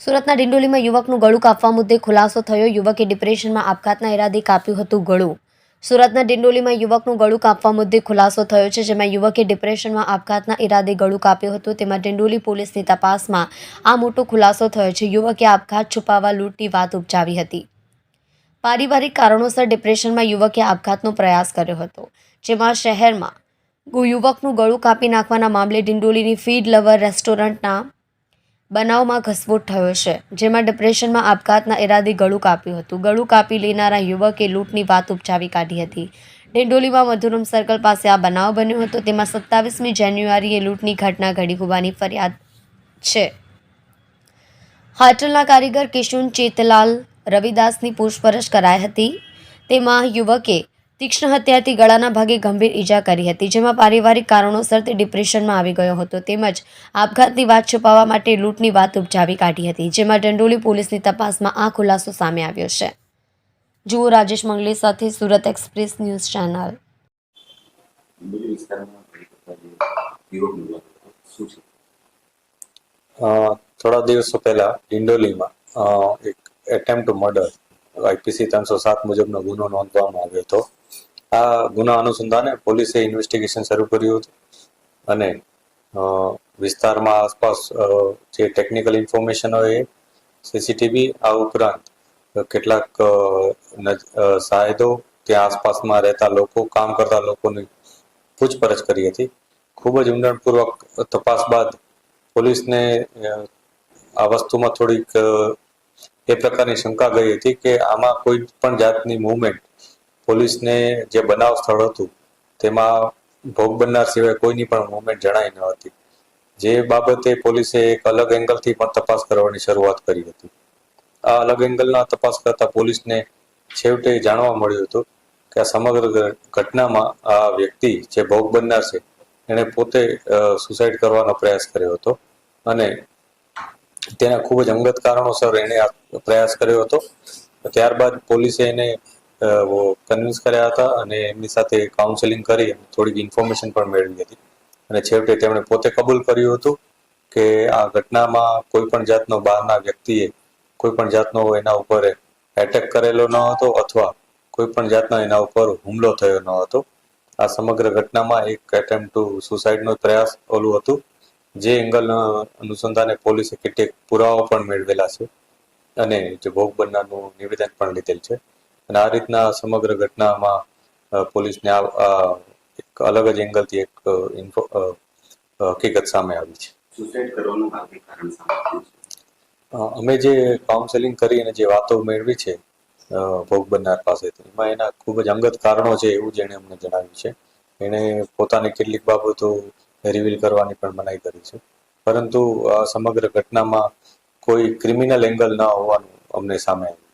સુરતના ડિંડોલીમાં યુવકનું ગળું કાપવા મુદ્દે ખુલાસો થયો. યુવકે ડિપ્રેશનમાં આપઘાતના ઇરાદે કાપ્યું હતું ગળું. સુરતના ડિંડોલીમાં યુવકનું ગળું કાપવા મુદ્દે ખુલાસો થયો છે, જેમાં યુવકે ડિપ્રેશનમાં આપઘાતના ઇરાદે ગળું કાપ્યું હતું. તેમાં ડિંડોલી પોલીસની તપાસમાં આ મોટો ખુલાસો થયો છે. યુવકે આપઘાત છુપાવવા લૂંટની વાત ઉપજાવી હતી. પારિવારિક કારણોસર ડિપ્રેશનમાં યુવકે આપઘાતનો પ્રયાસ કર્યો હતો, જેમાં શહેરમાં યુવકનું ગળું કાપી નાખવાના મામલે ડિંડોલીની ફીડ લવર રેસ્ટોરન્ટના બનાવમાં ઘસમુટ થયો છે, જેમાં ડિપ્રેશનમાં આપઘાતના ઈરાદે ગળું કાપ્યું હતું. ગળું કાપી લેનારા યુવકે લૂંટની વાત ઉપજાવી કાઢી હતી. ડિંડોલીમાં મધુરમ સર્કલ પાસે આ બનાવ બન્યો હતો. તેમાં સત્તાવીસમી જાન્યુઆરીએ લૂંટની ઘટના ઘડી હોવાની ફરિયાદ છે. હાટલના કારીગર કિશુન ચેતલાલ રવિદાસની પૂછપરછ કરાઈ હતી. તેમાં યુવકે તીક્ષ્ણ હત્યાથી ગળાના ભાગે ગંભીર ઈજા કરી હતી, જેમાં પારિવારિક કારણોસર તે ડિપ્રેશનમાં આવી ગયો હતો. તેમજ આપઘાતની વાત છુપાવવા માટે લૂંટની વાત ઉપજાવી કાઢી હતી, જેમાં ડંડોલી પોલીસની તપાસમાં આ ખુલાસો સામે આવ્યો છે. જુઓ રાજેશ મંગલે સાથે સુરત એક્સપ્રેસ ન્યૂઝ ચેનલ. થોડા દિવસો પહેલા ડિંડોલીમાં એક એટેમ્પ્ટ મર્ડર આઈપીસી ત્રણસો સાત મુજબનો ગુનો નોંધવામાં આવ્યો હતો. આ ગુના અનુસંધાને પોલીસે ઇન્વેસ્ટિગેશન શરૂ કર્યું હતું. અને વિસ્તારમાં આસપાસ જે ટેકનિકલ ઇન્ફોર્મેશન હોય એ સીસીટીવી આ ઉપરાંત કેટલાક સાહેદો ત્યાં આસપાસમાં રહેતા લોકો, કામ કરતા લોકોની પૂછપરછ કરી હતી. ખૂબ જ ઊંડાણપૂર્વક તપાસ બાદ પોલીસને આ વસ્તુમાં થોડીક એ પ્રકારની શંકા ગઈ હતી કે આમાં કોઈ પણ જાતની મૂવમેન્ટ પોલીસને જે બનાવ સ્થળ હતું, તેમાં ભોગ બનનાર સિવાય કોઈની પણ મુવમેન્ટ જણાઈ ન હતી. જે બાબતે પોલીસે એક અલગ એંગલથી પણ તપાસ કરવાની શરૂઆત કરી હતી. આ અલગ એંગલના તપાસ કરતા પોલીસને છેવટે જાણવા મળ્યું હતું કે આ સમગ્ર ઘટનામાં આ વ્યક્તિ જે ભોગ બનનાર છે, એણે પોતે સુસાઇડ કરવાનો પ્રયાસ કર્યો હતો અને તેના ખૂબ જ અંગત કારણોસર એણે પ્રયાસ કર્યો હતો. ત્યારબાદ પોલીસે એને કન્વિન્સ કર્યા હતા અને એમની સાથે કાઉન્સેલિંગ કરી અને થોડીક ઇન્ફોર્મેશન પણ મેળવી હતી. અને છેવટે તેમણે પોતે કબૂલ કર્યું હતું કે આ ઘટનામાં કોઈ પણ જાતનો બહારના વ્યક્તિએ કોઈ પણ જાતનો એના ઉપર એટેક કરેલો ન હતો અથવા કોઈ પણ જાતનો એના ઉપર હુમલો થયો ન હતો. આ સમગ્ર ઘટનામાં એક એટેમ્પ ટુ સુસાઇડનો પ્રયાસ ઓલું હતું, જે એંગલ અનુસંધાને પોલીસે કેટલીક પુરાવા પણ મેળવેલા છે અને જે ભોગ બનનારનું નિવેદન પણ લીધેલ છે. અને આ રીતના સમગ્ર ઘટનામાં પોલીસને આ એક અલગ જ એંગલથી એક ઇન્ફો હકીકત સામે આવી છે. અમે જે કાઉન્સેલિંગ કરી અને જે વાતો મેળવી છે ભોગ બનનાર પાસેથી એમાં એના ખૂબ જ અંગત કારણો છે એવું જેણે અમને જણાવ્યું છે. એણે પોતાની કેટલીક બાબતો રિવીલ કરવાની પણ મનાઈ કરી છે. પરંતુ આ સમગ્ર ઘટનામાં કોઈ ક્રિમિનલ એંગલ ન હોવાનું અમને સામે આવ્યું.